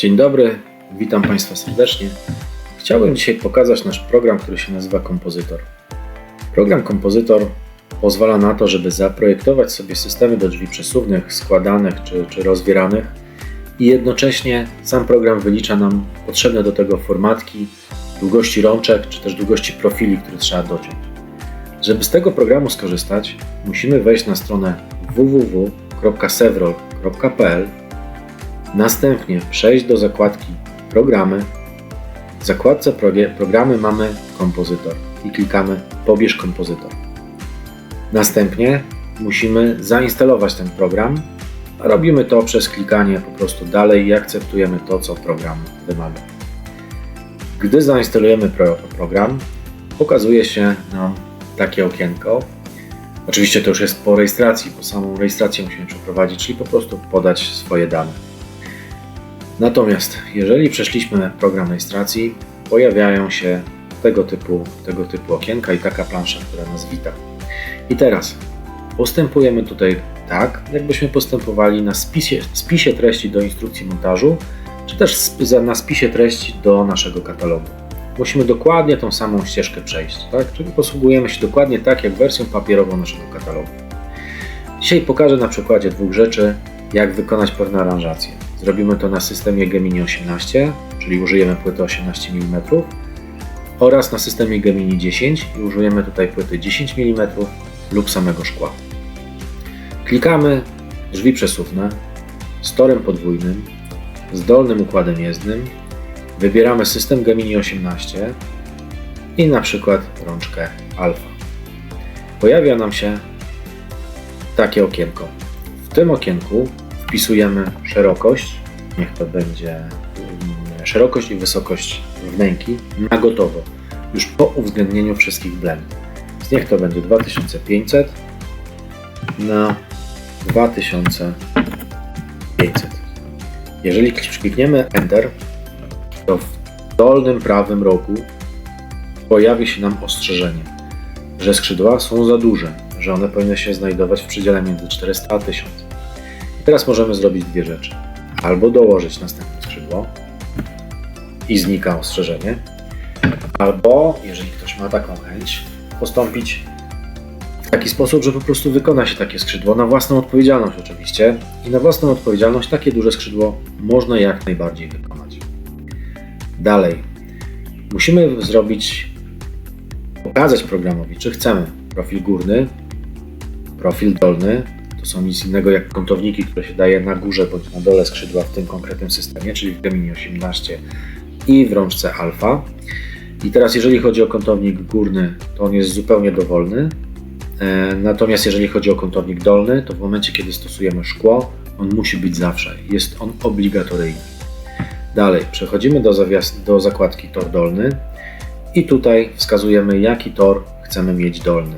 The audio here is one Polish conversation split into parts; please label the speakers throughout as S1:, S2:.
S1: Dzień dobry, witam Państwa serdecznie. Chciałbym dzisiaj pokazać nasz program, który się nazywa Kompozytor. Program Kompozytor pozwala na to, żeby zaprojektować sobie systemy do drzwi przesuwnych, składanych czy, czy rozwieranych i jednocześnie sam program wylicza nam potrzebne do tego formatki, długości rączek czy też długości profili, które trzeba dociąć. Żeby z tego programu skorzystać, musimy wejść na stronę www.sevrol.pl Następnie przejść do zakładki Programy. W zakładce Programy mamy Kompozytor i klikamy Pobierz kompozytor. Następnie musimy zainstalować ten program. Robimy to przez klikanie po prostu dalej i akceptujemy to, co program wymaga. Gdy zainstalujemy pro program, pokazuje się nam takie okienko. Oczywiście to już jest po rejestracji, bo samą rejestrację musimy przeprowadzić, czyli po prostu podać swoje dane. Natomiast jeżeli przeszliśmy program rejestracji, pojawiają się tego typu, tego typu okienka i taka plansza, która nas wita. I teraz postępujemy tutaj tak, jakbyśmy postępowali na spisie, spisie treści do instrukcji montażu, czy też na spisie treści do naszego katalogu. Musimy dokładnie tą samą ścieżkę przejść, tak? czyli posługujemy się dokładnie tak, jak wersją papierową naszego katalogu. Dzisiaj pokażę na przykładzie dwóch rzeczy, jak wykonać pewne aranżacje. Zrobimy to na systemie Gemini 18, czyli użyjemy płyty 18 mm oraz na systemie Gemini 10 i użyjemy tutaj płyty 10 mm lub samego szkła. Klikamy drzwi przesuwne z torem podwójnym, z dolnym układem jezdnym, wybieramy system Gemini 18 i na przykład rączkę alfa. Pojawia nam się takie okienko. W tym okienku wpisujemy szerokość, niech to będzie mm, szerokość i wysokość wnęki na gotowo, już po uwzględnieniu wszystkich blend. Więc niech to będzie 2500 na 2500. Jeżeli klikniemy Enter, to w dolnym prawym rogu pojawi się nam ostrzeżenie, że skrzydła są za duże, że one powinny się znajdować w przedziale między 400 a 1000. I teraz możemy zrobić dwie rzeczy. Albo dołożyć następne skrzydło i znika ostrzeżenie, albo, jeżeli ktoś ma taką chęć, postąpić w taki sposób, że po prostu wykona się takie skrzydło na własną odpowiedzialność oczywiście i na własną odpowiedzialność takie duże skrzydło można jak najbardziej wykonać. Dalej, musimy zrobić, pokazać programowi, czy chcemy profil górny, profil dolny, to są nic innego jak kątowniki, które się daje na górze bądź na dole skrzydła w tym konkretnym systemie, czyli w Gemini 18 i w rączce alfa. I teraz jeżeli chodzi o kątownik górny, to on jest zupełnie dowolny. E, natomiast jeżeli chodzi o kątownik dolny, to w momencie kiedy stosujemy szkło, on musi być zawsze. Jest on obligatoryjny. Dalej przechodzimy do, do zakładki tor dolny i tutaj wskazujemy jaki tor chcemy mieć dolny.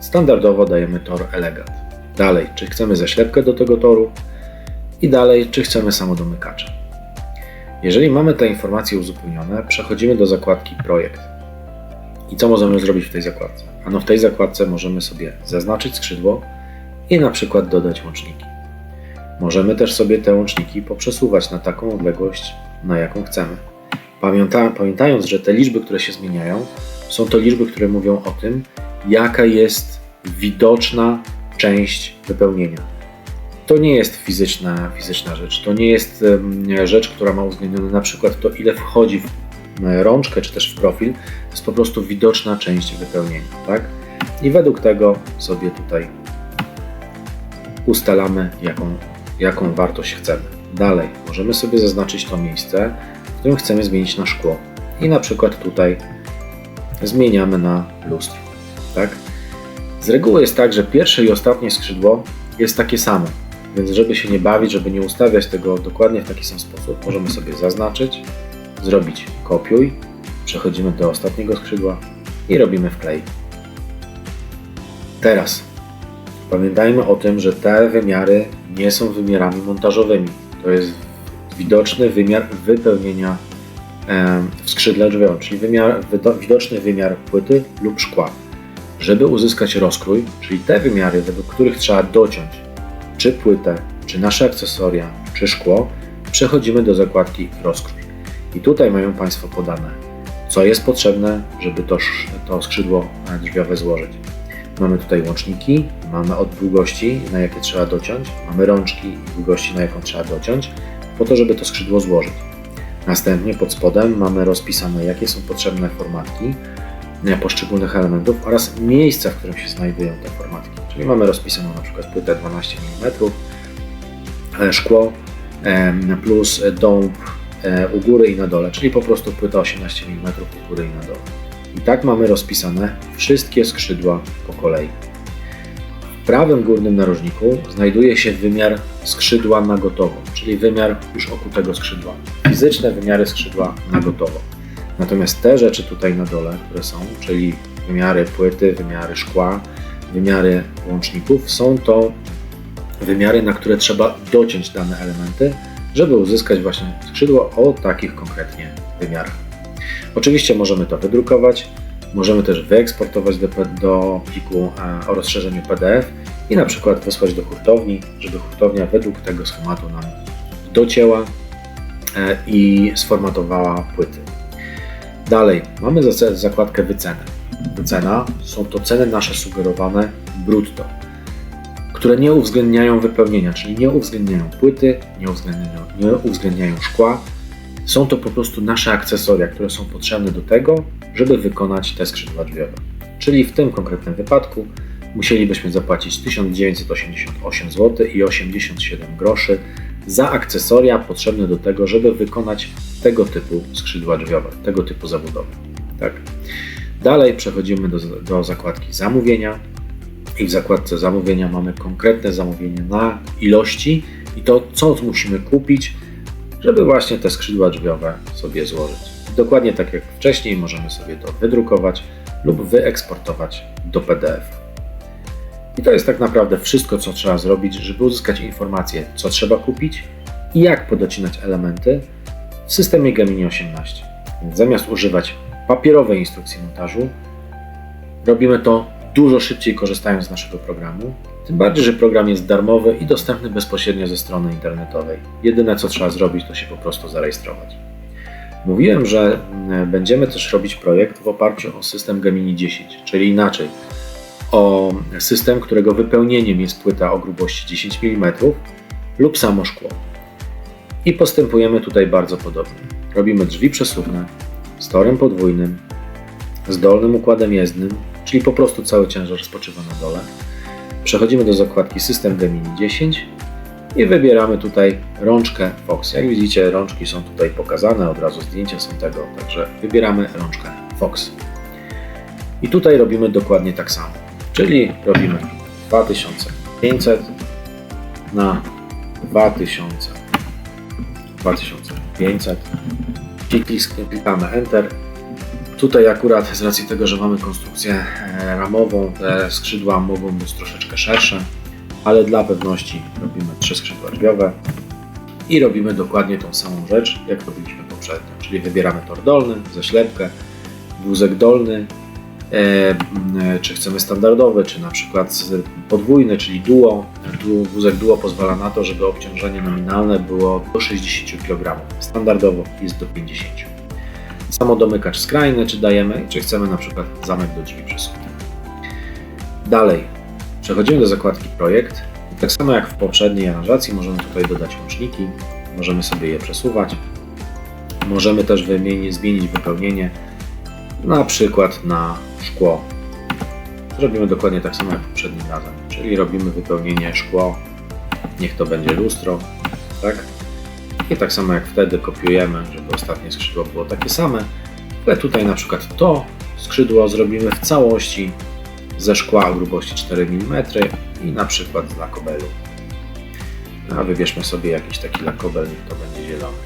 S1: Standardowo dajemy tor elegant. Dalej, czy chcemy zaślepkę do tego toru i dalej, czy chcemy samodomykacza. Jeżeli mamy te informacje uzupełnione, przechodzimy do zakładki Projekt. I co możemy zrobić w tej zakładce? Ano w tej zakładce możemy sobie zaznaczyć skrzydło i na przykład dodać łączniki. Możemy też sobie te łączniki poprzesuwać na taką odległość, na jaką chcemy. Pamięta, pamiętając, że te liczby, które się zmieniają, są to liczby, które mówią o tym, jaka jest widoczna część wypełnienia. To nie jest fizyczna, fizyczna rzecz. To nie jest rzecz, która ma uwzględnione na przykład to, ile wchodzi w rączkę czy też w profil. To jest po prostu widoczna część wypełnienia. Tak? I według tego sobie tutaj ustalamy, jaką, jaką wartość chcemy. Dalej możemy sobie zaznaczyć to miejsce, w którym chcemy zmienić na szkło. I na przykład tutaj zmieniamy na lustro. Tak? Z reguły jest tak, że pierwsze i ostatnie skrzydło jest takie samo, więc żeby się nie bawić, żeby nie ustawiać tego dokładnie w taki sam sposób, możemy sobie zaznaczyć, zrobić kopiuj, przechodzimy do ostatniego skrzydła i robimy wklej. Teraz pamiętajmy o tym, że te wymiary nie są wymiarami montażowymi. To jest widoczny wymiar wypełnienia w skrzydle drzwiowym, czyli wymiar, widoczny wymiar płyty lub szkła. Żeby uzyskać rozkrój, czyli te wymiary, według których trzeba dociąć czy płytę, czy nasze akcesoria, czy szkło, przechodzimy do zakładki rozkrój. I tutaj mają Państwo podane, co jest potrzebne, żeby to, to skrzydło drzwiowe złożyć. Mamy tutaj łączniki, mamy od długości, na jakie trzeba dociąć, mamy rączki i długości, na jaką trzeba dociąć, po to, żeby to skrzydło złożyć. Następnie pod spodem mamy rozpisane, jakie są potrzebne formatki poszczególnych elementów oraz miejsca, w którym się znajdują te formatki. Czyli mamy rozpisaną na przykład płytę 12 mm, e, szkło e, plus dąb e, u góry i na dole, czyli po prostu płyta 18 mm u góry i na dole. I tak mamy rozpisane wszystkie skrzydła po kolei. W prawym górnym narożniku znajduje się wymiar skrzydła na gotowo, czyli wymiar już okutego skrzydła. Fizyczne wymiary skrzydła na gotowo. Natomiast te rzeczy tutaj na dole, które są, czyli wymiary płyty, wymiary szkła, wymiary łączników, są to wymiary, na które trzeba dociąć dane elementy, żeby uzyskać właśnie skrzydło o takich konkretnie wymiarach. Oczywiście możemy to wydrukować, możemy też wyeksportować do, do pliku e, o rozszerzeniu PDF i na przykład wysłać do hurtowni, żeby hurtownia według tego schematu nam docięła e, i sformatowała płyty. Dalej, mamy za- zakładkę wycenę. Wycena są to ceny nasze sugerowane brutto, które nie uwzględniają wypełnienia, czyli nie uwzględniają płyty, nie uwzględniają, nie uwzględniają szkła. Są to po prostu nasze akcesoria, które są potrzebne do tego, żeby wykonać te skrzydła drzwiowe. Czyli w tym konkretnym wypadku musielibyśmy zapłacić 1988 zł i 87 groszy za akcesoria potrzebne do tego, żeby wykonać tego typu skrzydła drzwiowe, tego typu zabudowy. Tak. Dalej przechodzimy do, do zakładki zamówienia i w zakładce zamówienia mamy konkretne zamówienie na ilości i to, co musimy kupić, żeby właśnie te skrzydła drzwiowe sobie złożyć. Dokładnie tak jak wcześniej możemy sobie to wydrukować lub wyeksportować do PDF. I to jest tak naprawdę wszystko, co trzeba zrobić, żeby uzyskać informację, co trzeba kupić i jak podocinać elementy w systemie Gemini 18. Więc zamiast używać papierowej instrukcji montażu, robimy to dużo szybciej korzystając z naszego programu. Tym bardziej, że program jest darmowy i dostępny bezpośrednio ze strony internetowej. Jedyne co trzeba zrobić, to się po prostu zarejestrować. Mówiłem, że mm, będziemy też robić projekt w oparciu o system Gemini 10, czyli inaczej o system, którego wypełnieniem jest płyta o grubości 10 mm lub samo szkło. I postępujemy tutaj bardzo podobnie. Robimy drzwi przesuwne z torem podwójnym, z dolnym układem jezdnym, czyli po prostu cały ciężar spoczywa na dole. Przechodzimy do zakładki System Gemini 10 i wybieramy tutaj rączkę Fox. Jak widzicie, rączki są tutaj pokazane, od razu zdjęcia są tego, także wybieramy rączkę Fox. I tutaj robimy dokładnie tak samo, czyli robimy 2500 na 2000 2500 i klik- klikamy Enter. Tutaj akurat z racji tego, że mamy konstrukcję e, ramową, te skrzydła mogą być troszeczkę szersze, ale dla pewności robimy trzy skrzydła drzwiowe i robimy dokładnie tą samą rzecz, jak robiliśmy poprzednio, czyli wybieramy tor dolny, zaślepkę, wózek dolny, czy chcemy standardowy, czy na przykład podwójny, czyli duo. Du, wózek duo pozwala na to, żeby obciążenie nominalne było do 60 kg. Standardowo jest do 50. Samodomykacz skrajny, czy dajemy, czy chcemy na przykład zamek do drzwi przesuwnych. Dalej, przechodzimy do zakładki projekt. Tak samo jak w poprzedniej aranżacji, możemy tutaj dodać łączniki, możemy sobie je przesuwać. Możemy też wymienić, zmienić wypełnienie, na przykład na szkło. Zrobimy dokładnie tak samo jak poprzednim razem, czyli robimy wypełnienie szkło, niech to będzie lustro, tak? I tak samo jak wtedy kopiujemy, żeby ostatnie skrzydło było takie same, ale tutaj na przykład to skrzydło zrobimy w całości ze szkła o grubości 4 mm i na przykład z lakobelu. A wybierzmy sobie jakiś taki lakobel, niech to będzie zielony.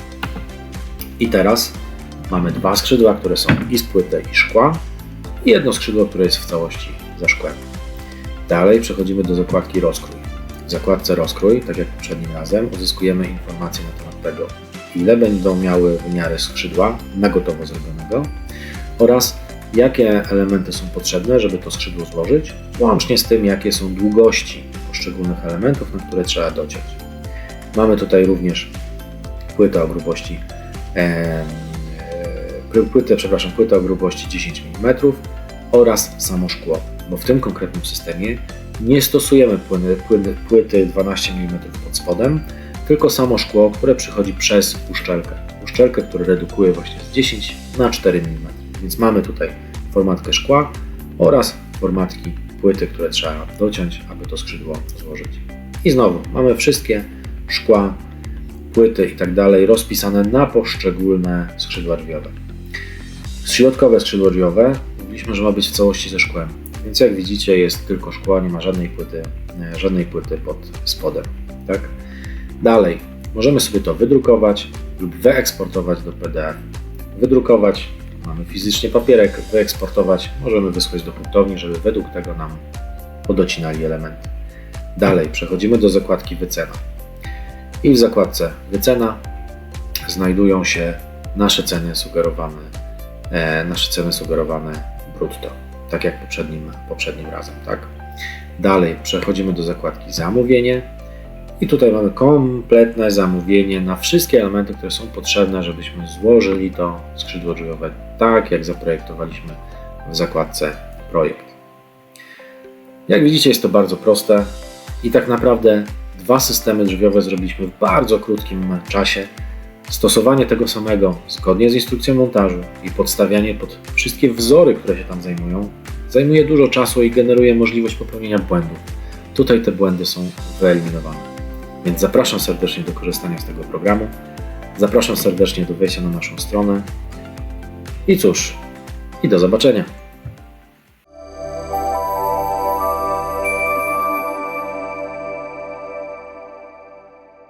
S1: I teraz mamy dwa skrzydła, które są i z płyty i szkła i jedno skrzydło, które jest w całości ze szkłem. Dalej przechodzimy do zakładki rozkrój. W zakładce rozkrój, tak jak poprzednim razem, uzyskujemy informacje na temat tego, ile będą miały wymiary skrzydła na gotowo zrobionego oraz jakie elementy są potrzebne, żeby to skrzydło złożyć, łącznie z tym, jakie są długości poszczególnych elementów, na które trzeba dociąć. Mamy tutaj również płytę o grubości płytę, przepraszam, płytę o grubości 10 mm oraz samo szkło, bo w tym konkretnym systemie nie stosujemy płyny, płyny, płyty 12 mm pod spodem, tylko samo szkło, które przychodzi przez uszczelkę. Uszczelkę, która redukuje właśnie z 10 na 4 mm. Więc mamy tutaj formatkę szkła oraz formatki płyty, które trzeba dociąć, aby to skrzydło złożyć. I znowu mamy wszystkie szkła, płyty i tak dalej rozpisane na poszczególne skrzydła drzwiowe. Środkowe skrzydło drzwiowe mówiliśmy, że ma być w całości ze szkłem. Więc jak widzicie jest tylko szkło, nie ma żadnej płyty, e, żadnej płyty pod spodem. Tak? Dalej, możemy sobie to wydrukować lub wyeksportować do PDF. Wydrukować, mamy fizycznie papierek, wyeksportować, możemy wysłać do hurtowni, żeby według tego nam podocinali elementy. Dalej, przechodzimy do zakładki wycena. I w zakładce wycena znajdują się nasze ceny sugerowane, nasze ceny sugerowane brutto, tak jak poprzednim, poprzednim razem, tak? Dalej przechodzimy do zakładki zamówienie i tutaj mamy kompletne zamówienie na wszystkie elementy, które są potrzebne, żebyśmy złożyli to skrzydło drzwiowe tak, jak zaprojektowaliśmy w zakładce projekt. Jak widzicie, jest to bardzo proste i tak naprawdę dwa systemy drzwiowe zrobiliśmy w bardzo krótkim czasie. Stosowanie tego samego zgodnie z instrukcją montażu i podstawianie pod wszystkie wzory, które się tam zajmują, zajmuje dużo czasu i generuje możliwość popełnienia błędów. Tutaj te błędy są wyeliminowane. Więc zapraszam serdecznie do korzystania z tego programu. Zapraszam serdecznie do wejścia na naszą stronę. I cóż, i do zobaczenia.